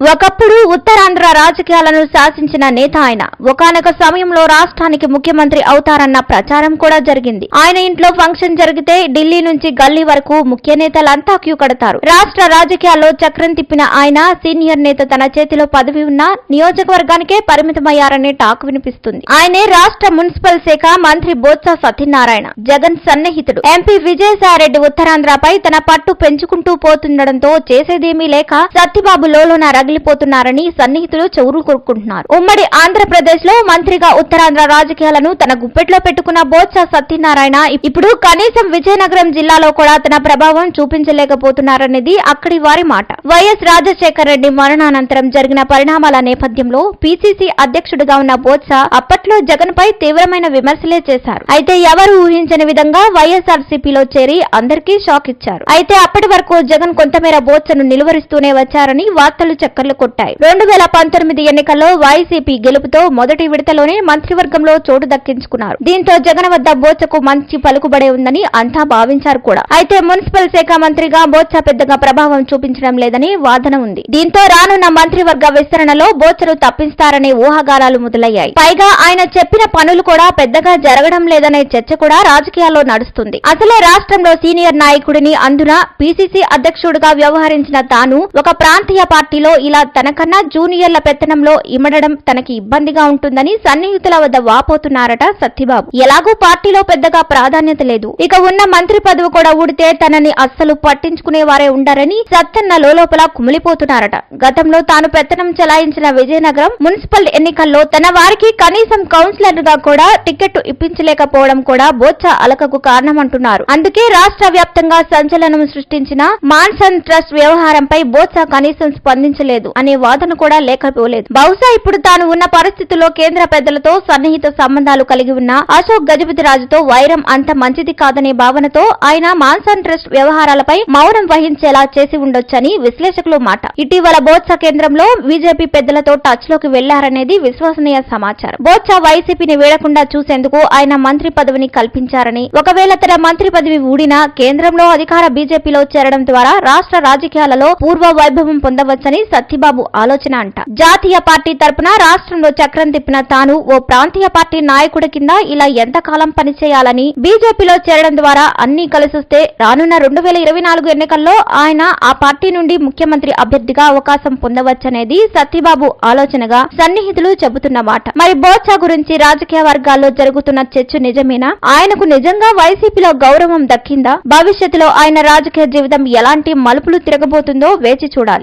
ఒకప్పుడు ఉత్తరాంధ్ర రాజకీయాలను శాసించిన నేత ఆయన. ఒకనొక సమయంలో రాష్ట్రానికి ముఖ్యమంత్రి అవుతారన్న ప్రచారం కూడా జరిగింది. ఆయన ఇంట్లో ఫంక్షన్ జరిగితే ఢిల్లీ నుంచి గల్లీ వరకు ముఖ్య నేతలంతా క్యూ కడతారు. రాష్ట్ర రాజకీయాల్లో చక్రం తిప్పిన ఆయన సీనియర్ నేత తన చేతిలో పదవి ఉన్న నియోజకవర్గానికే పరిమితమయ్యారనే టాక్ వినిపిస్తుంది. ఆయనే రాష్ట్ర మున్సిపల్ శాఖ మంత్రి బోత్స సత్యనారాయణ జగన్ సన్నిహితుడు. ఎంపీ విజయసాయిరెడ్డి ఉత్తరాంధ్రపై తన పట్టు పెంచుకుంటూ పోతుండటంతో చేసేదేమీ లేక సత్యబాబు లోలోన రగిలిపోతున్నారని సన్నిహితులు చెవురు కొరుకుంటున్నారు ఉమ్మడి ఆంధ్రప్రదేశ్లో మంత్రిగా ఉత్తరాంధ్ర రాజకీయాలను తన గుప్పెట్లో పెట్టుకున్న బోత్స సత్యనారాయణ ఇప్పుడు కనీసం విజయనగరం జిల్లాలో కూడా తన ప్రభావం చూపించలేకపోతున్నారనేది అక్కడి వారి మాట. వైఎస్ రాజశేఖర రెడ్డి మరణానంతరం జరిగిన పరిణామాల నేపథ్యంలో పీసీసీ అధ్యక్షుడిగా ఉన్న బోత్స అప్పట్లో జగన్ పై తీవ్రమైన విమర్శలే చేశారు. అయితే ఎవరు ఊహించని విధంగా వైఎస్ఆర్సీపీలో చేరి అందరికీ షాక్ ఇచ్చారు. అయితే అప్పటి వరకు జగన్ కొంతమేర బోత్సను నిలువరిస్తూనే వచ్చారని వార్తలు చక్కర్లు కొట్టాయి. రెండు వేల పంతొమ్మిది ఎన్నికల్లో వైసీపీ గెలుపుతో మొదటి విడతలోనే మంత్రివర్గంలో చోటు దక్కించుకున్నారు. దీంతో జగన్ వద్ద బోత్సకు మంచి పలుకుబడే ఉందని అంతా భావించారు కూడా. అయితే మున్సిపల్ శాఖ మంత్రిగా బోత్స పెద్దగా ప్రభావం చూపించడం లేదని వాదన ఉంది. దీంతో రానున్న మంత్రివర్గ విస్తరణలో బోత్సను తప్పిస్తారనే ఊహాగానాలు మొదలయ్యాయి. పైగా ఆయన చెప్పిన పనులు కూడా పెద్దగా జరగడం లేదనే చర్చ కూడా రాజకీయాల్లో నడుస్తుంది. అసలే రాష్ట్రంలో సీనియర్ నాయకుడిని అందున పీసీసీ అధ్యక్షుడిగా వ్యవహరించిన తాను ఒక ప్రాంతీయ పార్టీలో ఇలా తనకన్నా జూనియర్ల పెత్తనంలో ఇమడడం తనకి ఇబ్బందిగా ఉంటుందని సన్నిహితుల వద్ద వాపోతున్నారట సత్యబాబు. ఎలాగూ పార్టీలో పెద్దగా ప్రాధాన్యత లేదు. ఇక ఉన్న మంత్రి పదవి కూడా ఊడితే తనని అస్సలు పట్టించుకునే వారే ఉండరని సత్తన్న లోపల కుమిలిపోతున్నారట. గతంలో తాను పెత్తనం చెలాయించిన విజయనగరం మున్సిపల్ ఎన్నికల్లో తన వారికి కనీసం కౌన్సిలర్గా కూడా టికెట్ ఇప్పించలేకపోవడం కూడా బోత్స అలకకు కారణమంటున్నారు. అందుకే రాష్ట్ర వ్యాప్తంగా సంచలనం సృష్టించిన మాన్సన్ ట్రస్ట్ వ్యవహారంపై బోత్స కనీసం స్పందించలేదు. అనే వాదన కూడా లేకపోలేదు. బహుశా ఇప్పుడు తాను ఉన్న పరిస్థితుల్లో కేంద్ర పెద్దలతో సన్నిహిత సంబంధాలు కలిగి ఉన్న అశోక్ గజపతి రాజుతో వైరం అంత మంచిది కాదనే భావనతో ఆయన మాన్సన్ ట్రస్ట్ వ్యవహారాలపై మౌనం వహించేలా చేసి ఉండొచ్చని విశ్లేషకులు మాట. ఇటీవల బోత్స కేంద్రంలో బీజేపీ పెద్దలతో టచ్లోకి వెళ్ళారనేది విశ్వసనీయ సమాచారం. బోత్స వైసీపీని వేడకుండా చూసేందుకు ఆయన మంత్రి పదవిని కల్పించారని ఒకవేళ తన మంత్రి పదవి ఊడినా కేంద్రంలో అధికార బీజేపీలో చేరడం ద్వారా రాష్ట్ర రాజకీయాలలో పూర్వ వైభవం పొందవచ్చని సత్యబాబు ఆలోచన అంట. జాతీయ పార్టీ తరపున రాష్ట్రంలో చక్రం తిప్పిన తాను ఓ ప్రాంతీయ పార్టీ నాయకుడి కింద ఇలా ఎంతకాలం పనిచేయాలని బీజేపీలో చేరడం ద్వారా అన్ని కలిసొస్తే రానున్న రెండు వేల ఇరవై నాలుగు ఎన్నికల్లో ఆయన ఆ పార్టీ నుండి ముఖ్యమంత్రి అభ్యర్థిగా అవకాశం పొందవచ్చనేది సత్యబాబు ఆలోచనగా సన్నిహితులు చెబుతున్న మాట. మరి బోత్స గురించి రాజకీయ వర్గాల్లో జరుగుతున్న చర్చ నిజమేనా? ఆయనకు నిజంగా వైసీపీలో గౌరవం దక్కిందా? భవిష్యత్తులో ఆయన రాజకీయ జీవితం ఎలాంటి మలుపులు తిరగబోతుందో వేచి చూడాలి.